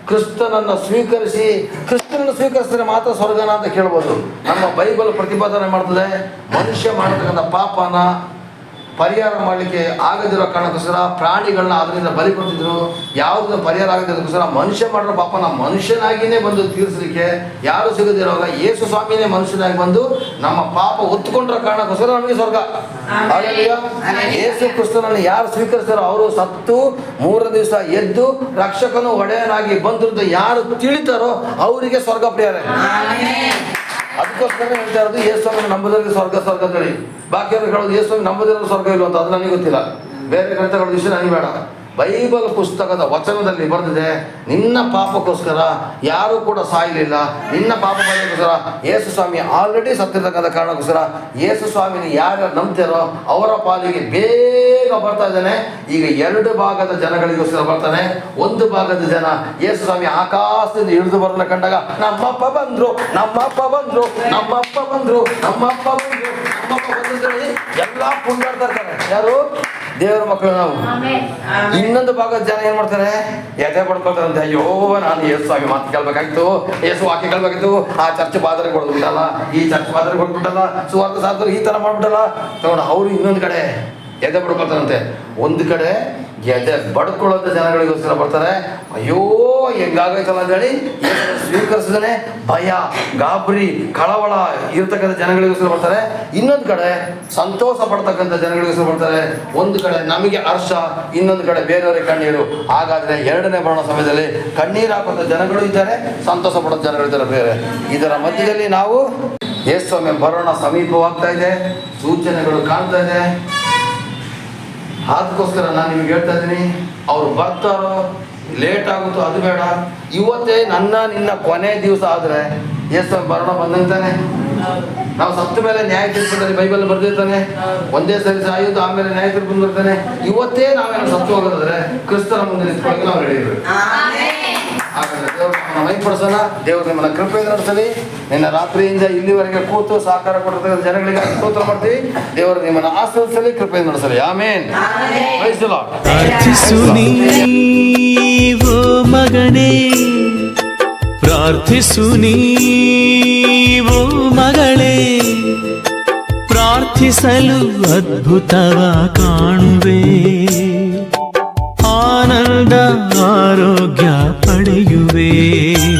ಕ್ರಿಸ್ತನನ್ನು ಸ್ವೀಕರಿಸಿ, ಕ್ರಿಸ್ತನನ್ನು ಸ್ವೀಕರಿಸಿದ್ರೆ ಮಾತ್ರ ಸ್ವರ್ಗನ ಅಂತ ಕೇಳ್ಬೋದು. ನಮ್ಮ ಬೈಬಲ್ ಪ್ರತಿಪಾದನೆ ಮಾಡ್ತದೆ, ಮನುಷ್ಯ ಮಾಡತಕ್ಕಂಥ ಪಾಪನ ಪರಿಹಾರ ಮಾಡಲಿಕ್ಕೆ ಆಗದಿರೋ ಕಾರಣಕ್ಕೋಸ್ಕರ ಪ್ರಾಣಿಗಳನ್ನ ಅದರಿಂದ ಬಲಿ ಕೊಡ್ತಿದ್ರು. ಯಾವುದನ್ನ ಪರಿಹಾರ ಆಗದಿರೋದಕ್ಕೋಸ್ಕರ ಮನುಷ್ಯ ಮಾಡಿರೋ ನಮ್ಮ ಮನುಷ್ಯನಾಗಿಯೇ ಬಂದು ತೀರಿಸಲಿಕ್ಕೆ ಯಾರು ಸಿಗದಿರೋವಾಗ ಯೇಸು ಸ್ವಾಮಿನೇ ಮನುಷ್ಯನಾಗಿ ಬಂದು ನಮ್ಮ ಪಾಪ ಒತ್ತುಕೊಂಡ್ರ ಕಾರಣಕ್ಕೋಸ್ಕರ ನಮಗೆ ಸ್ವರ್ಗ. ಯೇಸು ಕ್ರಿಸ್ತನನ್ನು ಯಾರು ಸ್ವೀಕರಿಸ್ತಾರೋ ಅವರು ಸತ್ತು ಮೂರು ದಿವಸ ಎದ್ದು ರಕ್ಷಕನು ಒಡೆಯನಾಗಿ ಬಂದಿರೋದು ಯಾರು ತಿಳಿತಾರೋ ಅವರಿಗೆ ಸ್ವರ್ಗ ಪ್ರಿಯರೇ. ಅದಕ್ಕೋಸ್ಕರ ಹೇಳ್ತಾ ಇರೋದು, ಯೇಸುವನ್ನು ನಂಬುದರಿಗೆ ಸ್ವರ್ಗ ಸ್ವರ್ಗ ಅಂತೇಳಿ ಬಾಕಿಯವರು ಹೇಳೋದು ಯೇಸುವನ್ನು ನಂಬದಿರೋ ಸ್ವರ್ಗ ಇಲ್ಲ ಅಂತ. ಅದು ನನಗೆ ಗೊತ್ತಿಲ್ಲ. ಬೇರೆ ಗ್ರಂಥಗಳ ವಿಷಯ ನನಗೆ ಬೇಡ. ಬೈಬಲ್ ಪುಸ್ತಕದ ವಚನದಲ್ಲಿ ಬರೆದಿದೆ, ನಿನ್ನ ಪಾಪಕ್ಕೋಸ್ಕರ ಯಾರೂ ಕೂಡ ಸಾಯಲಿಲ್ಲ. ನಿನ್ನ ಪಾಪ ಬರೋಕ್ಕೋಸ್ಕರ ಯೇಸು ಸ್ವಾಮಿ ಆಲ್ರೆಡಿ ಸತ್ತಿರ್ತಕ್ಕಂಥ ಕಾರಣಕ್ಕೋಸ್ಕರ ಯೇಸು ಸ್ವಾಮಿನ ಯಾರು ನಂಬ್ತಾರೋ ಅವರ ಪಾಲಿಗೆ ಬೇಗ ಬರ್ತಾ ಇದ್ದಾನೆ. ಈಗ ಎರಡು ಭಾಗದ ಜನಗಳಿಗೋಸ್ಕರ ಬರ್ತಾನೆ. ಒಂದು ಭಾಗದ ಜನ ಯೇಸು ಸ್ವಾಮಿ ಆಕಾಶದಿಂದ ಇಳಿದು ಬರೋಣ ಕಂಡಾಗ, ನಮ್ಮಪ್ಪ ಬಂದ್ರು ನಮ್ಮಪ್ಪ ಬಂದ್ರು ನಮ್ಮಪ್ಪ ಬಂದ್ರು ನಮ್ಮಪ್ಪ ಬಂದ್ರು ನಮ್ಮಪ್ಪ ಬಂದ್ರು ಎಲ್ಲ ಕುಂಡಾಡ್ತಾ ಇರ್ತಾರೆ. ಯಾರು? ದೇವರ ಮಕ್ಕಳು ನಾವು. ಇನ್ನೊಂದು ಭಾಗದ ಜನ ಏನ್ ಮಾಡ್ತಾರೆ? ಎದೆ ಪಡ್ಕೊಳ್ತಾರೆ ಅಂತ ಅಯ್ಯೋ ನಾನು ಯೇಸು ಆಗಿ ಮಾತು ಕೇಳ್ಬೇಕಾಗಿತ್ತು ಯೇಸು ವಾಕ್ಯ ಕೇಳ್ಬೇಕಾಗಿತ್ತು ಆ ಚರ್ಚ್ ಬಾದರೆ ಕೊಡ್ಬಿಟ್ಟಲ್ಲ ಈ ಚರ್ಚ್ ಬಾದರೆ ಕೊಡ್ಬಿಟ್ಟಲ್ಲ ಸುವಾರ್ಥ ಸಾಧರು ಈ ತರ ಮಾಡ್ಬಿಟ್ಟಲ್ಲ. ತಗೊಂಡು ಅವರು ಇನ್ನೊಂದು ಕಡೆ ಎದೆ ಪಡ್ಕೊಳ್ತಾರಂತೆ. ಒಂದು ಕಡೆ ಎದೆ ಬಡ್ಕೊಳ್ಳೋಂಥ ಜನಗಳಿಗೋಸ್ಕರ ಬರ್ತಾರೆ. ಅಯ್ಯೋ ಹೆಂಗಾಗೈತಲ್ಲ ಅಂತ ಹೇಳಿ ಯೇಸುವನ್ನು ಸ್ವೀಕರಿಸಿದಾನೆ ಭಯ, ಗಾಬರಿ, ಕಳವಳ ಇರ್ತಕ್ಕಂಥ ಜನಗಳಿಗೋಸ್ಕರ ಬರ್ತಾರೆ ಇನ್ನೊಂದು ಕಡೆ ಸಂತೋಷ ಪಡ್ತಕ್ಕಂಥ ಜನಗಳಿಗೋಸ್ಕರ ಬರ್ತಾರೆ ಒಂದು ಕಡೆ ನಮಗೆ ಹರ್ಷ, ಇನ್ನೊಂದು ಕಡೆ ಬೇರೆಯವರಿಗೆ ಕಣ್ಣೀರು. ಹಾಗಾದ್ರೆ ಎರಡನೇ ಬರೋಣ ಸಮಯದಲ್ಲಿ ಕಣ್ಣೀರು ಜನಗಳು ಇದ್ದಾರೆ, ಸಂತೋಷ ಪಡೋ ಜನಗಳು ಇದ್ದಾರೆ ಬೇರೆ. ಇದರ ಮಧ್ಯದಲ್ಲಿ ನಾವು ಯೇಸ್ವಾಮಿ ಬರೋಣ ಸಮೀಪವಾಗ್ತಾ ಇದೆ. ಸೂಚನೆಗಳು ಕಾಣ್ತಾ ಇದೆ. ಅದಕ್ಕೋಸ್ಕರ ನಾನು ನಿಮ್ಗೆ ಹೇಳ್ತಾ ಇದ್ದೀನಿ, ಅವ್ರು ಬರ್ತಾರೋ ಲೇಟ್ ಆಗುತ್ತೋ ಅದು ಬೇಡ. ಇವತ್ತೇ ನನ್ನ ನಿನ್ನ ಕೊನೆ ದಿವಸ ಆದ್ರೆ ಯೇಸು ಬರೋಣ ಬಂದಂತಾನೆ. ನಾವು ಸತ್ತ ಮೇಲೆ ನ್ಯಾಯ ತೀರ್ಪದಲ್ಲಿ ಬೈಬಲ್ ಬರ್ದಿರ್ತಾನೆ. ಒಂದೇ ಸರಿ ಸಾಯೋದು ಆಮೇಲೆ ನ್ಯಾಯ ತೀರ್ಪು ಬರ್ತಾನೆ. ಇವತ್ತೇ ನಾವೇನು ಸತ್ತು ಹೋಗೋದಾದ್ರೆ ಕ್ರಿಸ್ತನ ಮುಂದೆ ನಿಂತ್ಕೊಳ್ಳಿ ನಾವು ರೆಡಿ ಹಾಗಾದ್ರೆ ದೇವರು ನಮ್ಮನ್ನ ಮೈಪಡಿಸೋಣ ದೇವರು ನಿಮ್ಮನ್ನ ಕೃಪೆ ನಡೆಸಲಿ. ನಿನ್ನ ರಾತ್ರಿಯಿಂದ ಇಲ್ಲಿವರೆಗೆ ಕೂತು ಸಹಕಾರ ಕೊಟ್ಟಿರ್ತಕ್ಕಂಥ ಜನಗಳಿಗೆ ಸ್ತೋತ್ರ ಮಾಡ್ತೀವಿ. ದೇವರು ನಿಮ್ಮನ್ನ ಆಶ್ರಯಿಸಲಿ ಕೃಪೆ ನಡೆಸಲಿ. ಆಮೇನ್. ಪ್ರಾರ್ಥಿಸು ಮಗನೇ. ಪ್ರಾರ್ಥಿಸು ನೀವೋ ಮಗಳೇ. ಪ್ರಾರ್ಥಿಸಲು ಅದ್ಭುತವ ಕಾಣುವೆ. ಆನಂದ, ಆರೋಗ್ಯ Música